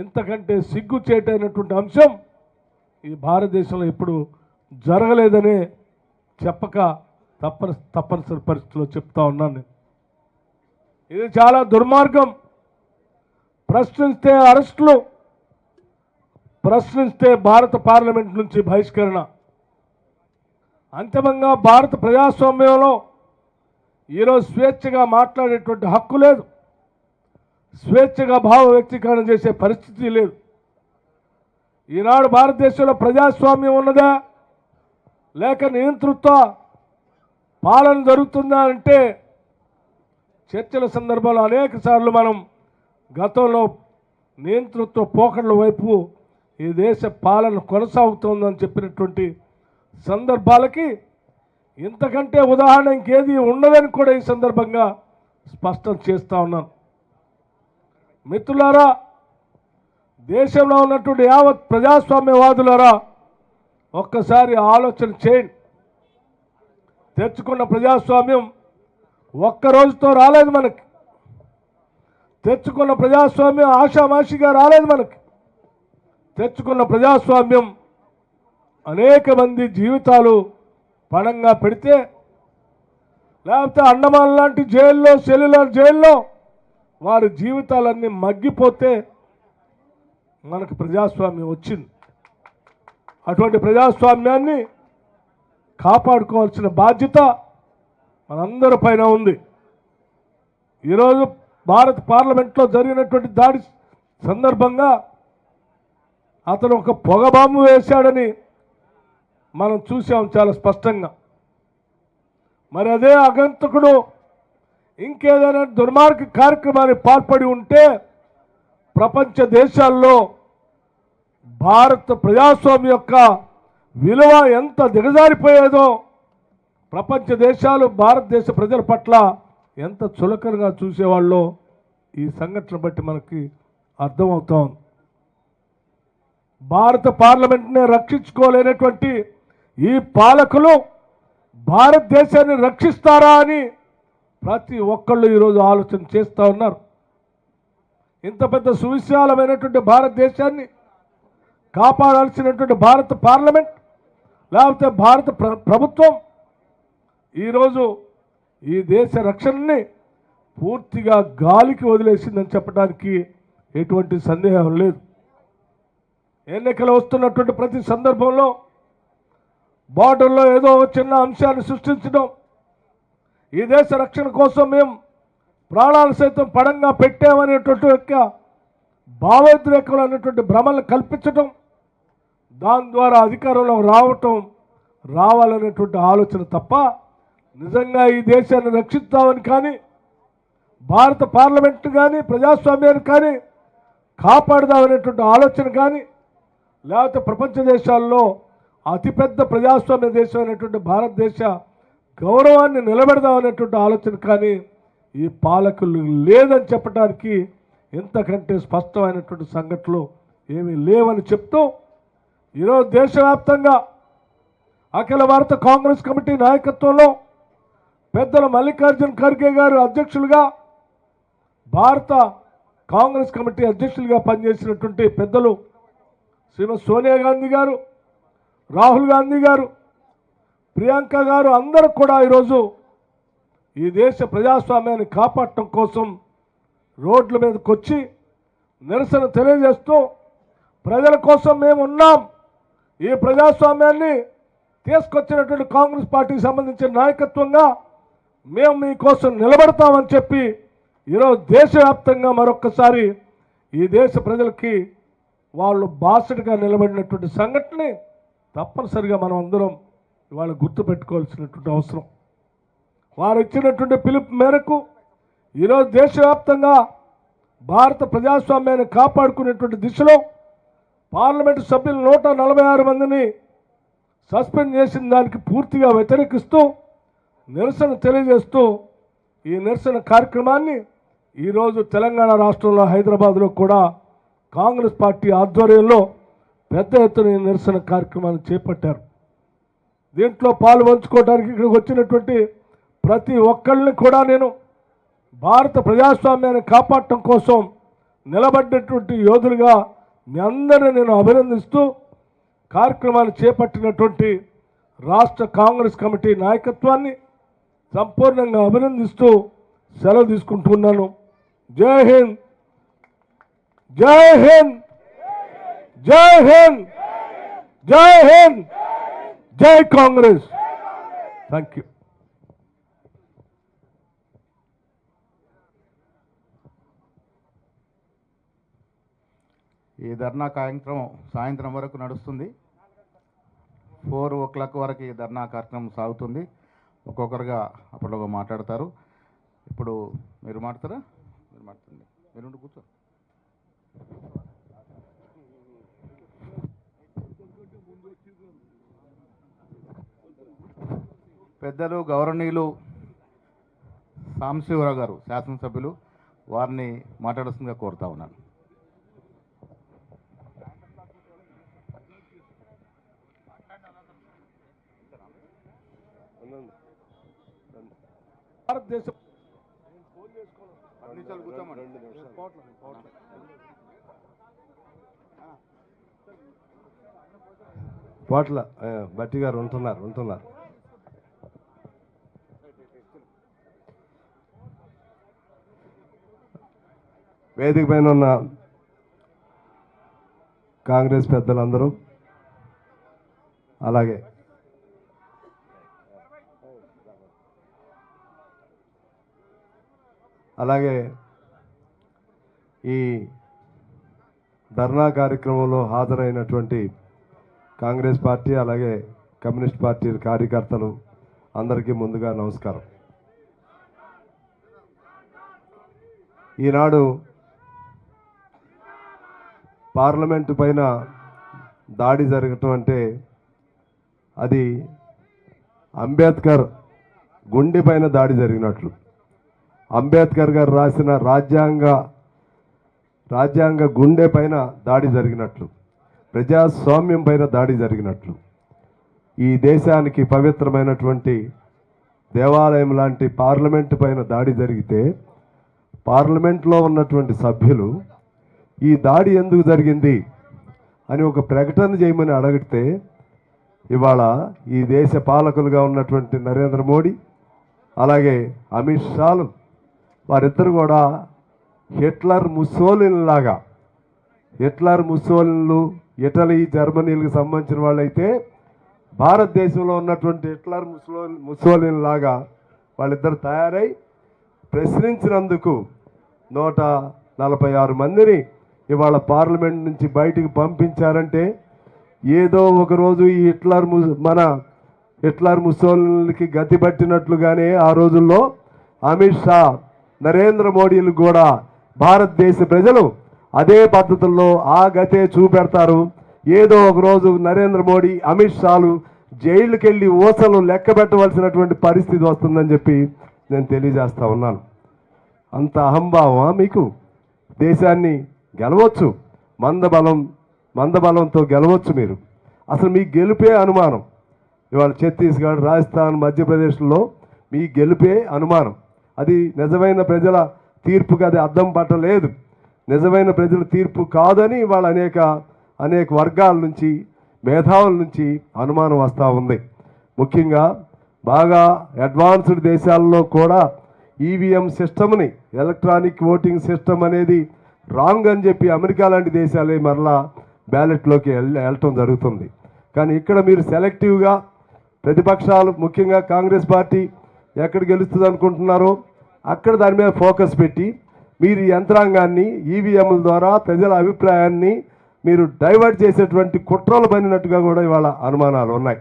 ఇంతకంటే సిగ్గు చేయటైనటువంటి అంశం ఈ భారతదేశంలో ఇప్పుడు జరగలేదనే చెప్పక తప్పని తప్పనిసరి పరిస్థితిలో చెప్తా ఉన్నాను నేను. ఇది చాలా దుర్మార్గం. ప్రశ్నిస్తే అరెస్టులు ప్రశ్నిస్తే భారత పార్లమెంట్ నుంచి బహిష్కరణ. అంతిమంగా భారత ప్రజాస్వామ్యంలో ఈరోజు స్వేచ్ఛగా మాట్లాడేటువంటి హక్కు లేదు. స్వేచ్ఛగా భావ వ్యక్తీకరణ చేసే పరిస్థితి లేదు. ఈనాడు భారతదేశంలో ప్రజాస్వామ్యం ఉన్నదా? లేక నియంతృత్వ పాలన జరుగుతుందా అంటే చర్చల సందర్భంలో అనేక సార్లు మనం గతంలో నియంతృత్వ పోకడల వైపు ఈ దేశ పాలన కొనసాగుతోందని చెప్పినటువంటి సందర్భాలకి ఇంతకంటే ఉదాహరణ ఇంకేది ఉండదని కూడా ఈ సందర్భంగా స్పష్టం చేస్తూ ఉన్నాను. మిత్రులారా దేశంలో ఉన్నటువంటి యావత్ ప్రజాస్వామ్యవాదులారా ఒక్కసారి ఆలోచన చేయండి. తెచ్చుకున్న ప్రజాస్వామ్యం ఒక్క రోజుతో రాలేదు మనకి. తెచ్చుకున్న ప్రజాస్వామ్యం ఆషామాషిగా రాలేదు మనకి. తెచ్చుకున్న ప్రజాస్వామ్యం అనేక మంది జీవితాలు పణంగా పెడితే లేకపోతే అండమాన్ లాంటి జైల్లో సెల్యులర్ జైల్లో వారి జీవితాలన్నీ మగ్గిపోతే మనకు ప్రజాస్వామ్యం వచ్చింది. అటువంటి ప్రజాస్వామ్యాన్ని కాపాడుకోవాల్సిన బాధ్యత మనందరి పైన ఉంది. ఈరోజు భారత పార్లమెంట్లో జరిగినటువంటి దాడి సందర్భంగా అతను ఒక పొగ బాంబు వేశాడని మనం చూసాం చాలా స్పష్టంగా. మరి అదే అగంతకుడు ఇంకేదైనా దుర్మార్గ కార్యక్రమాన్ని పాల్పడి ఉంటే ప్రపంచ దేశాల్లో భారత ప్రజాస్వామ్యం యొక్క విలువ ఎంత దిగజారిపోయేదో ప్రపంచ దేశాలు భారతదేశ ప్రజల పట్ల ఎంత చులకనగా చూసేవాళ్ళో ఈ సంఘటన బట్టి మనకి అర్థమవుతా ఉంది. భారత పార్లమెంట్ని రక్షించుకోలేనటువంటి ఈ పాలకులు భారతదేశాన్ని రక్షిస్తారా అని ప్రతి ఒక్కళ్ళు ఈరోజు ఆలోచన చేస్తూ ఉన్నారు. ఇంత పెద్ద సువిశాలమైనటువంటి భారతదేశాన్ని కాపాడాల్సినటువంటి భారత పార్లమెంట్ లేకపోతే భారత ప్ర- ప్రభుత్వం ఈరోజు ఈ దేశ రక్షణని పూర్తిగా గాలికి వదిలేసిందని చెప్పడానికి ఎటువంటి సందేహం లేదు. ఎన్నికలు వస్తున్నటువంటి ప్రతి సందర్భంలో బార్డర్లో ఏదో చిన్న అంశాన్ని సృష్టించడం ఈ దేశ రక్షణ కోసం మేము ప్రాణాలు సైతం పడంగా పెట్టామనేటువంటి యొక్క భావోద్రేకంలో అనేటువంటి భ్రమలను కల్పించటం దాని ద్వారా అధికారంలో రావటం రావాలనేటువంటి ఆలోచన తప్ప నిజంగా ఈ దేశాన్ని రక్షిస్తామని కానీ భారత పార్లమెంట్ కానీ ప్రజాస్వామ్యాన్ని కానీ కాపాడదామనేటువంటి ఆలోచన కానీ లేకపోతే ప్రపంచ దేశాల్లో అతిపెద్ద ప్రజాస్వామ్య దేశం అనేటువంటి భారతదేశ గౌరవాన్ని నిలబెడదామనేటువంటి ఆలోచన కానీ ఈ పాలకులు లేదని చెప్పడానికి ఇంతకంటే స్పష్టమైనటువంటి సంఘటనలు ఏమీ లేవని చెప్తూ ఈరోజు దేశవ్యాప్తంగా అఖిల భారత కాంగ్రెస్ కమిటీ నాయకత్వంలో పెద్దల మల్లికార్జున్ ఖర్గే గారు అధ్యక్షులుగా భారత కాంగ్రెస్ కమిటీ అధ్యక్షులుగా పనిచేసినటువంటి పెద్దలు శ్రీమతి సోనియా గాంధీ గారు రాహుల్ గాంధీ గారు ప్రియాంక గారు అందరూ కూడా ఈరోజు ఈ దేశ ప్రజాస్వామ్యాన్ని కాపాడటం కోసం రోడ్ల మీదకి వచ్చి నిరసన తెలియజేస్తూ ప్రజల కోసం మేము ఉన్నాం. ఈ ప్రజాస్వామ్యాన్ని తీసుకొచ్చినటువంటి కాంగ్రెస్ పార్టీకి సంబంధించిన నాయకత్వంగా మేము మీకోసం నిలబడతామని చెప్పి ఈరోజు దేశవ్యాప్తంగా మరొక్కసారి ఈ దేశ ప్రజలకి వాళ్ళు బాసటగా నిలబడినటువంటి సంఘటనని తప్పనిసరిగా మనం అందరం ఇవాళ గుర్తుపెట్టుకోవాల్సినటువంటి అవసరం. వారు ఇచ్చినటువంటి పిలుపు మేరకు ఈరోజు దేశవ్యాప్తంగా భారత ప్రజాస్వామ్యాన్ని కాపాడుకునేటువంటి దిశలో పార్లమెంటు సభ్యులు నూట నలభై ఆరు మందిని సస్పెండ్ చేసిన దానికి పూర్తిగా వ్యతిరేకిస్తూ నిరసన తెలియజేస్తూ ఈ నిరసన కార్యక్రమాన్ని ఈరోజు తెలంగాణ రాష్ట్రంలో హైదరాబాద్లో కూడా కాంగ్రెస్ పార్టీ ఆధ్వర్యంలో పెద్ద ఎత్తున ఈ నిరసన కార్యక్రమాన్ని చేపట్టారు. దీంట్లో పాలు పంచుకోవడానికి ఇక్కడికి వచ్చినటువంటి ప్రతి ఒక్కళ్ళని కూడా నేను భారత ప్రజాస్వామ్యాన్ని కాపాడటం కోసం నిలబడ్డటువంటి యోధులుగా మీ అందరిని నేను అభినందిస్తూ కార్యక్రమాలు చేపట్టినటువంటి రాష్ట్ర కాంగ్రెస్ కమిటీ నాయకత్వాన్ని సంపూర్ణంగా అభినందిస్తూ సెలవు తీసుకుంటున్నాను. జై హింద్! జై హింద్! జై హింద్! జై హింద్! జై కాంగ్రెస్. థ్యాంక్ యూ ఈ ధర్నా కార్యక్రమం సాయంత్రం వరకు నడుస్తుంది. ఫోర్ ఓ క్లాక్ వరకు ఈ ధర్నా కార్యక్రమం సాగుతుంది. ఒక్కొక్కరుగా అప్పటిలో మాట్లాడతారు. ఇప్పుడు మీరు మాట్లాడతారా? మీరు మాట్లాడండి. మీరు ఉండి కూర్చో పెద్దలు గౌరవనీయులు సాంశివరావు గారు శాసనసభ్యులు వారిని మాట్లాడాల్సిందిగా కోరుతా ఉన్నాను. భారతదేశం పోట్ల బట్టి గారు ఉంటున్నారు ఉంటున్నారు. వేదిక పైన ఉన్న కాంగ్రెస్ పెద్దలందరూ అలాగే అలాగే ఈ ధర్నా కార్యక్రమంలో హాజరైనటువంటి కాంగ్రెస్ పార్టీ అలాగే కమ్యూనిస్ట్ పార్టీ కార్యకర్తలు అందరికీ ముందుగా నమస్కారం. ఈనాడు పార్లమెంటు పైన దాడి జరగటం అంటే అది అంబేద్కర్ గుండె పైన దాడి జరిగినట్లు. అంబేద్కర్ గారు రాసిన రాజ్యాంగ రాజ్యాంగ గుండె పైన దాడి జరిగినట్లు. ప్రజాస్వామ్యం పైన దాడి జరిగినట్లు. ఈ దేశానికి పవిత్రమైనటువంటి దేవాలయం లాంటి పార్లమెంటు పైన దాడి జరిగితే పార్లమెంట్లో ఉన్నటువంటి సభ్యులు ఈ దాడి ఎందుకు జరిగింది అని ఒక ప్రకటన చేయమని అడిగితే ఇవాళ ఈ దేశ పాలకులుగా ఉన్నటువంటి నరేంద్ర మోడీ అలాగే అమిత్ షాలు వారిద్దరు కూడా హిట్లర్ ముసోలిన్లాగా హిట్లర్ ముసోలిన్లు ఇటలీ జర్మనీలకు సంబంధించిన వాళ్ళైతే భారతదేశంలో ఉన్నటువంటి హిట్లర్ ముసో ముసోలిన్ లాగా వాళ్ళిద్దరు తయారై ప్రశ్నించినందుకు నూట నలభై ఆరు మందిని ఇవాళ పార్లమెంట్ నుంచి బయటికి పంపించారంటే ఏదో ఒక రోజు ఈ హిట్లర్ ము- మన హిట్లర్ ముసోళ్ళకి గతి పట్టినట్లుగానే ఆ రోజుల్లో అమిత్ షా నరేంద్ర మోడీలు కూడా భారతదేశ ప్రజలు అదే పద్ధతుల్లో ఆ గతే చూపెడతారు. ఏదో ఒక రోజు నరేంద్ర మోడీ అమిత్ షాలు జైలుకి వెళ్ళి ఊసలు లెక్క పెట్టవలసినటువంటి పరిస్థితి వస్తుందని చెప్పి నేను తెలియజేస్తా ఉన్నాను. అంత అహంభావమా మీకు? దేశాన్ని గెలవచ్చు. మందబలం మందబలంతో గెలవచ్చు మీరు. అసలు మీ గెలుపే అనుమానం. ఇవాళ ఛత్తీస్గఢ్ రాజస్థాన్ మధ్యప్రదేశ్లో మీ గెలుపే అనుమానం. అది నిజమైన ప్రజల తీర్పుకి అది అర్థం పట్టలేదు. నిజమైన ప్రజల తీర్పు కాదని వాళ్ళ అనేక అనేక వర్గాల నుంచి మేధావుల నుంచి అనుమానం వస్తూ ఉంది. ముఖ్యంగా బాగా అడ్వాన్స్డ్ దేశాల్లో కూడా ఈవీఎం సిస్టమ్ని ఎలక్ట్రానిక్ ఓటింగ్ సిస్టమ్ అనేది రాంగ్ అని చెప్పి అమెరికా లాంటి దేశాలే మరలా బ్యాలెట్లోకి వెళ్ళి వెళ్ళటం జరుగుతుంది. కానీ ఇక్కడ మీరు సెలెక్టివ్గా ప్రతిపక్షాలు ముఖ్యంగా కాంగ్రెస్ పార్టీ ఎక్కడ గెలుస్తుంది అనుకుంటున్నారో అక్కడ దాని మీద ఫోకస్ పెట్టి మీరు ఈ యంత్రాంగాన్ని ఈవీఎంల ద్వారా ప్రజల అభిప్రాయాన్ని మీరు డైవర్ట్ చేసేటువంటి కుట్రలు పనినట్టుగా కూడా ఇవాళ అనుమానాలు ఉన్నాయి.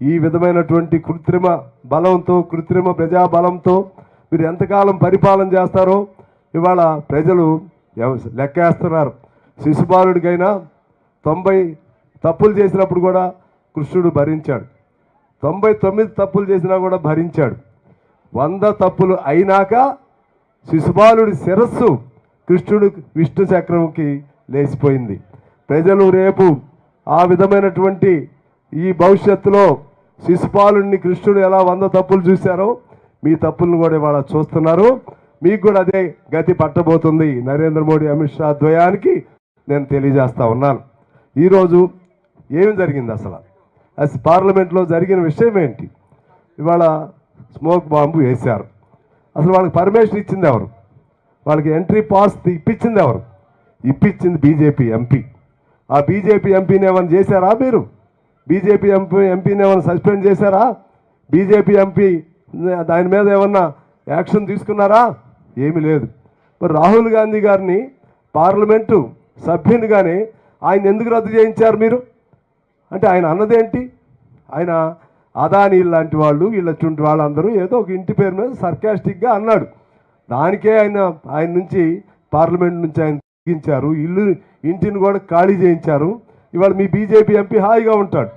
ఈ విధమైనటువంటి కృత్రిమ బలంతో కృత్రిమ ప్రజాబలంతో మీరు ఎంతకాలం పరిపాలన చేస్తారో ఇవాళ ప్రజలు లెక్కేస్తున్నారు. శిశుపాలుడికైనా తొంభై తప్పులు చేసినప్పుడు కూడా కృష్ణుడు భరించాడు. తొంభై తొమ్మిది తప్పులు చేసినా కూడా భరించాడు. వంద తప్పులు అయినాక శిశుపాలుడి శిరస్సు కృష్ణుడు విష్ణు చక్రంకి లేచిపోయింది. ప్రజలు రేపు ఆ విధమైనటువంటి ఈ భవిష్యత్తులో శిశుపాలుడిని కృష్ణుడు ఎలా వంద తప్పులు చూశారో మీ తప్పులను కూడా ఇవాళ చూస్తున్నారు. మీకు కూడా అదే గతి పట్టబోతుంది. నరేంద్ర మోడీ అమిత్ షా ద్వయానికి నేను తెలియజేస్తా ఉన్నాను. ఈరోజు ఏమి జరిగింది అసలు? అసలు పార్లమెంట్లో జరిగిన విషయం ఏంటి? ఇవాళ స్మోక్ బాంబు వేశారు. అసలు వాళ్ళకి పర్మిషన్ ఇచ్చింది ఎవరు? వాళ్ళకి ఎంట్రీ పాస్ ఇప్పించింది ఎవరు? ఇప్పించింది బీజేపీ ఎంపీ. ఆ బీజేపీ ఎంపీని ఏమైనా చేశారా మీరు? బీజేపీ ఎంపీ ఎంపీని ఏమైనా సస్పెండ్ చేశారా? బీజేపీ ఎంపీ దాని మీద ఏమన్నా యాక్షన్ తీసుకున్నారా? ఏమీ లేదు. మరి రాహుల్ గాంధీ గారిని పార్లమెంటు సభ్యునిగానే ఆయన ఎందుకు రద్దు చేయించారు మీరు? అంటే ఆయన అన్నదేంటి ఆయన అదానీ లాంటి వాళ్ళు వీళ్ళటువంటి వాళ్ళందరూ ఏదో ఒక ఇంటి పేరు మీద సర్కాస్టిక్గా అన్నాడు. దానికే ఆయన ఆయన నుంచి పార్లమెంట్ నుంచి ఆయన తగ్గించారు ఇల్లు ఇంటిని కూడా ఖాళీ చేయించారు. ఇవాళ మీ బీజేపీ ఎంపీ హాయిగా ఉంటాడు.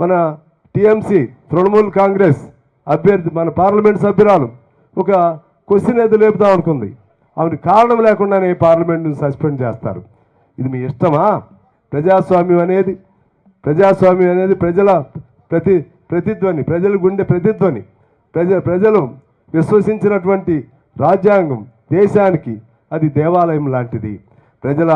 మన టీఎంసీ తృణమూల్ కాంగ్రెస్ అభ్యర్థి మన పార్లమెంట్ సభ్యురాలు ఒక క్వశ్చన్ ఏదో లేపుదాం అనుకుంది ఆమెను కారణం లేకుండానే పార్లమెంట్ను సస్పెండ్ చేస్తారు. ఇది మీ ఇష్టమా? ప్రజాస్వామ్యం అనేది ప్రజాస్వామ్యం అనేది ప్రజల ప్రతి ప్రతిధ్వని ప్రజల గుండె ప్రతిధ్వని ప్రజ ప్రజలు విశ్వసించినటువంటి రాజ్యాంగం దేశానికి అది దేవాలయం లాంటిది. ప్రజల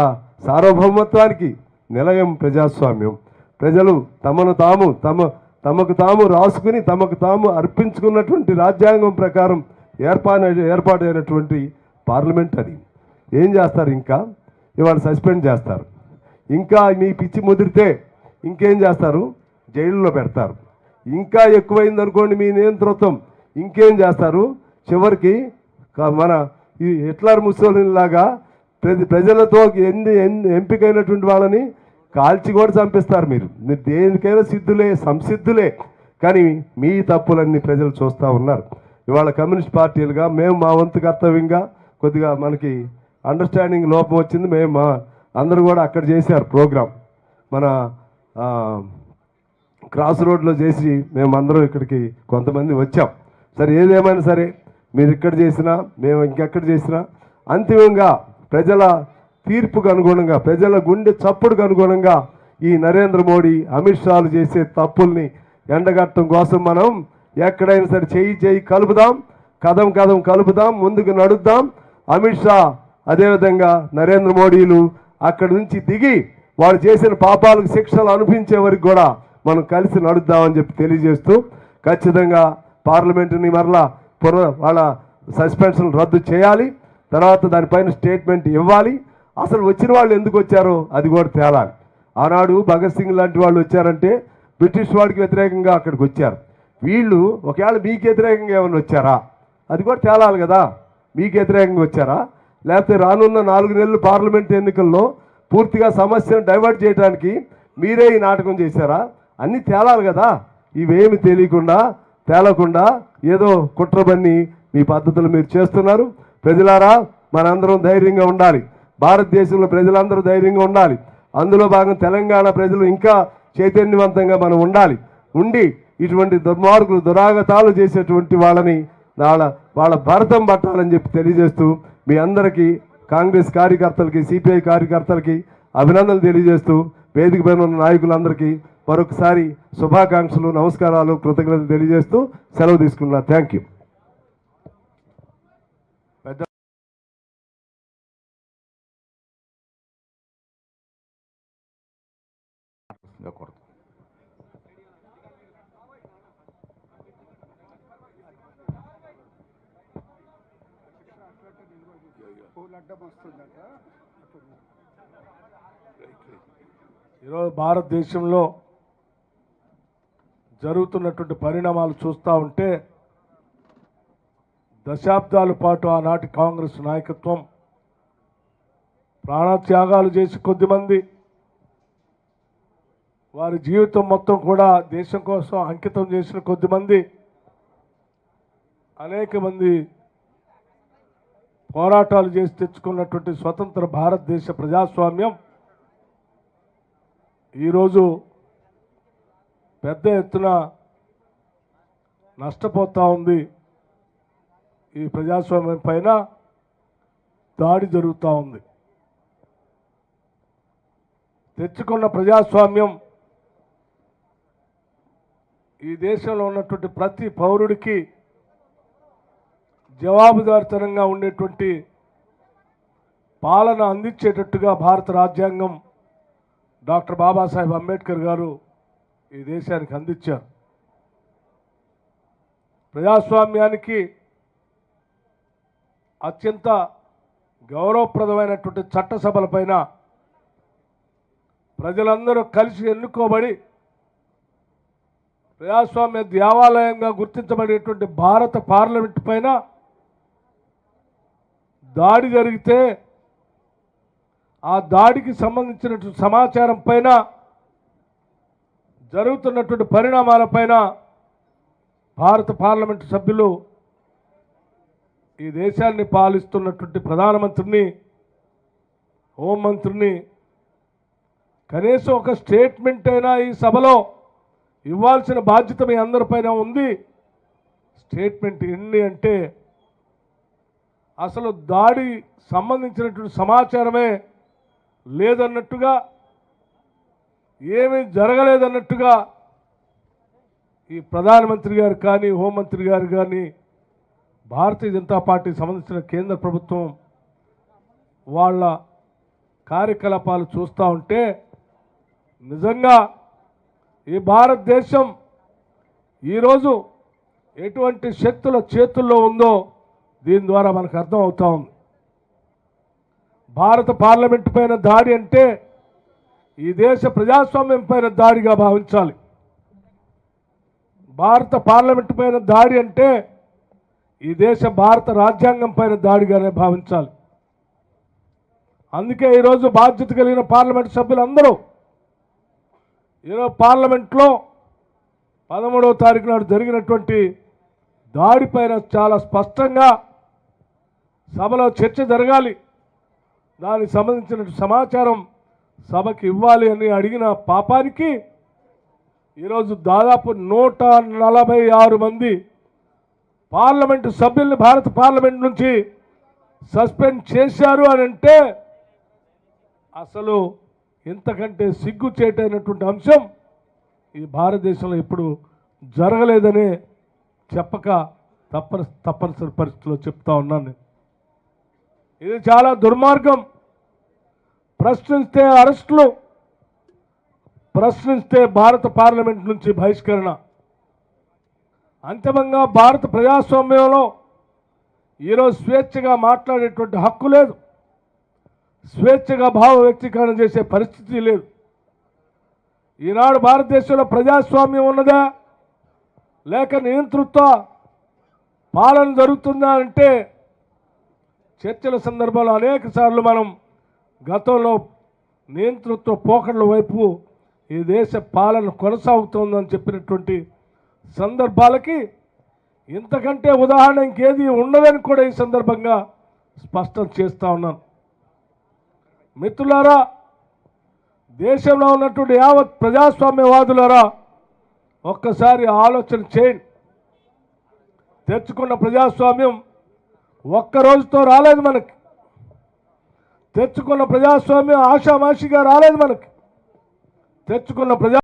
సార్వభౌమత్వానికి నిలయం ప్రజాస్వామ్యం. ప్రజలు తమను తాము తమ తమకు తాము రాసుకుని తమకు తాము అర్పించుకున్నటువంటి రాజ్యాంగం ప్రకారం ఏర్పాటు ఏర్పాటైనటువంటి పార్లమెంట్ అది. ఏం చేస్తారు ఇంకా? ఇవాళ సస్పెండ్ చేస్తారు. ఇంకా మీ పిచ్చి ముదిరితే ఇంకేం చేస్తారు? జైల్లో పెడతారు. ఇంకా ఎక్కువైంది అనుకోండి మీ నియంతృత్వం. ఇంకేం చేస్తారు? చివరికి మన ఈ హిట్లర్ ముసోలిలాగా ప్రతి ప్రజ ప్రజలతో ఎన్ని ఎన్ని ఎంపికైనటువంటి వాళ్ళని కాల్చి కూడా చంపిస్తారు మీరు. మీరు దేనికైనా సిద్ధులే సంసిద్ధులే. కానీ మీ తప్పులన్నీ ప్రజలు చూస్తూ ఉన్నారు. ఇవాళ కమ్యూనిస్ట్ పార్టీలుగా మేము మా వంతు కర్తవ్యంగా కొద్దిగా మనకి అండర్స్టాండింగ్ లోపం వచ్చింది. మేము మా అందరూ కూడా అక్కడ చేశారు ప్రోగ్రాం. మన క్రాస్ రోడ్లో చేసి మేము అందరం ఇక్కడికి కొంతమంది వచ్చాం. సరే ఏదేమైనా సరే మీరు ఇక్కడ చేసినా మేము ఇంకెక్కడ చేసినా అంతిమంగా ప్రజల తీర్పుకు అనుగుణంగా ప్రజల గుండె చప్పుడుకు అనుగుణంగా ఈ నరేంద్ర మోడీ అమిత్ షాలు చేసే తప్పుల్ని ఎండగట్టడం కోసం మనం ఎక్కడైనా సరే చేయి చేయి కలుపుదాం కదం కదం కలుపుదాం ముందుకు నడుద్దాం. అమిత్ షా అదేవిధంగా నరేంద్ర మోడీలు అక్కడి నుంచి దిగి వారు చేసిన పాపాలకు శిక్షలు అనిపించే వరకు కూడా మనం కలిసి నడుద్దామని చెప్పి తెలియజేస్తూ ఖచ్చితంగా పార్లమెంటుని మరలా పునః వాళ్ళ సస్పెన్షన్ రద్దు చేయాలి. తర్వాత దానిపైన స్టేట్మెంట్ ఇవ్వాలి. అసలు వచ్చిన వాళ్ళు ఎందుకు వచ్చారో అది కూడా తేలాలి. ఆనాడు భగత్ సింగ్ లాంటి వాళ్ళు వచ్చారంటే బ్రిటిష్ వాడికి వ్యతిరేకంగా అక్కడికి వచ్చారు. వీళ్ళు ఒకవేళ మీకు వ్యతిరేకంగా ఏమైనా వచ్చారా? అది కూడా తేలాలి కదా. మీకు వ్యతిరేకంగా వచ్చారా? లేకపోతే రానున్న నాలుగు నెలలు పార్లమెంట్ ఎన్నికల్లో పూర్తిగా సమస్యను డైవర్ట్ చేయడానికి మీరే ఈ నాటకం చేశారా? అన్నీ తేలాలి కదా. ఇవేమి తెలియకుండా తేలకుండా ఏదో కుట్రబన్ని మీ పద్ధతులు మీరు చేస్తున్నారు. ప్రజలారా మనందరం ధైర్యంగా ఉండాలి. భారతదేశంలో ప్రజలందరూ ధైర్యంగా ఉండాలి. అందులో భాగం తెలంగాణ ప్రజలు ఇంకా చైతన్యవంతంగా మనం ఉండాలి. ఉండి ఇటువంటి దుర్మార్గులు దురాగతాలు చేసేటువంటి వాళ్ళని వాళ్ళ వాళ్ళ భరతం పట్టాలని చెప్పి తెలియజేస్తూ మీ అందరికీ కాంగ్రెస్ కార్యకర్తలకి సిపిఐ కార్యకర్తలకి అభినందనలు తెలియజేస్తూ వేదిక పైన ఉన్న నాయకులందరికీ మరొకసారి శుభాకాంక్షలు నమస్కారాలు కృతజ్ఞతలు తెలియజేస్తూ సెలవు తీసుకున్నా థ్యాంక్ యూ. ఈరోజు భారతదేశంలో జరుగుతున్నటువంటి పరిణామాలు చూస్తూ ఉంటే దశాబ్దాల పాటు ఆనాటి కాంగ్రెస్ నాయకత్వం ప్రాణత్యాగాలు చేసి కొద్దిమంది వారి జీవితం మొత్తం కూడా దేశం కోసం అంకితం చేసిన కొద్దిమంది అనేక మంది పోరాటాలు చేసి తెచ్చుకున్నటువంటి స్వతంత్ర భారతదేశ ప్రజాస్వామ్యం ఈరోజు పెద్ద ఎత్తున నష్టపోతూ ఉంది. ఈ ప్రజాస్వామ్యం పైన దాడి జరుగుతూ ఉంది. తెచ్చుకున్న ప్రజాస్వామ్యం ఈ దేశంలో ఉన్నటువంటి ప్రతి పౌరుడికి జవాబుదారితనంగా ఉండేటువంటి పాలన అందించేటట్టుగా భారత రాజ్యాంగం డాక్టర్ బాబాసాహెబ్ అంబేద్కర్ గారు ఈ దేశానికి అందించారు. ప్రజాస్వామ్యానికి అత్యంత గౌరవప్రదమైనటువంటి చట్టసభలపైన ప్రజలందరూ కలిసి ఎన్నుకోబడి ప్రజాస్వామ్య దేవాలయంగా గుర్తించబడేటువంటి భారత పార్లమెంట్ పైన దాడి జరిగితే ఆ దాడికి సంబంధించినటువంటి సమాచారం పైన జరుగుతున్నటువంటి పరిణామాలపైన భారత పార్లమెంటు సభ్యులు ఈ దేశాన్ని పాలిస్తున్నటువంటి ప్రధానమంత్రిని హోంమంత్రిని కనీసం ఒక స్టేట్మెంట్ అయినా ఈ సభలో ఇవ్వాల్సిన బాధ్యత మీ అందరిపైన ఉంది. స్టేట్మెంట్ ఎన్ని అంటే అసలు దాడి సంబంధించినటువంటి సమాచారమే లేదన్నట్టుగా ఏమీ జరగలేదన్నట్టుగా ఈ ప్రధానమంత్రి గారు కానీ హోంమంత్రి గారు కానీ భారతీయ జనతా పార్టీకి సంబంధించిన కేంద్ర ప్రభుత్వం వాళ్ళ కార్యకలాపాలు చూస్తూ ఉంటే నిజంగా ఈ భారతదేశం ఈరోజు ఎటువంటి శక్తుల చేతుల్లో ఉందో దీని ద్వారా మనకు అర్థం అవుతా ఉంది. భారత పార్లమెంటు పైన దాడి అంటే ఈ దేశ ప్రజాస్వామ్యం పైన దాడిగా భావించాలి. భారత పార్లమెంటు పైన దాడి అంటే ఈ దేశ భారత రాజ్యాంగం పైన దాడిగానే భావించాలి. అందుకే ఈరోజు బాధ్యత కలిగిన పార్లమెంట్ సభ్యులందరూ ఈరోజు పార్లమెంట్లో పదమూడవ తారీఖు నాడు జరిగినటువంటి దాడిపైన చాలా స్పష్టంగా సభలో చర్చ జరగాలి దానికి సంబంధించిన సమాచారం సభకి ఇవ్వాలి అని అడిగిన పాపానికి ఈరోజు దాదాపు నూట నలభై ఆరు మంది పార్లమెంటు సభ్యుల్ని భారత పార్లమెంట్ నుంచి సస్పెండ్ చేశారు అని అంటే అసలు ఇంతకంటే సిగ్గు చేటైనటువంటి అంశం ఈ భారతదేశంలో ఇప్పుడు జరగలేదనే చెప్పక తప్పని తప్పనిసరి పరిస్థితిలో చెప్తా ఉన్నాను నేను. ఇది చాలా దుర్మార్గం. ప్రశ్నిస్తే అరెస్టులు ప్రశ్నిస్తే భారత పార్లమెంట్ నుంచి బహిష్కరణ. అంతిమంగా భారత ప్రజాస్వామ్యంలో ఈరోజు స్వేచ్ఛగా మాట్లాడేటువంటి హక్కు లేదు. స్వేచ్ఛగా భావ వ్యక్తీకరణ చేసే పరిస్థితి లేదు. ఈనాడు భారతదేశంలో ప్రజాస్వామ్యం ఉన్నదా? లేక నియంతృత్వ పాలన జరుగుతుందా అంటే చర్చల సందర్భంలో అనేక సార్లు మనం గతంలో నియంతృత్వ పోకడల వైపు ఈ దేశ పాలన కొనసాగుతోందని చెప్పినటువంటి సందర్భాలకి ఇంతకంటే ఉదాహరణ ఇంకేది ఉండదని కూడా ఈ సందర్భంగా స్పష్టం చేస్తూ ఉన్నాను. మిత్రులారా దేశంలో ఉన్నటువంటి యావత్ ప్రజాస్వామ్యవాదులారా ఒక్కసారి ఆలోచన చేయండి. తెచ్చుకున్న ప్రజాస్వామ్యం ఒక్క రోజుతో రాలేదు మనకి. తెచ్చుకున్న ప్రజాస్వామ్యం ఆషామాషిగా రాలేదు మనకి. తెచ్చుకున్న ప్రజా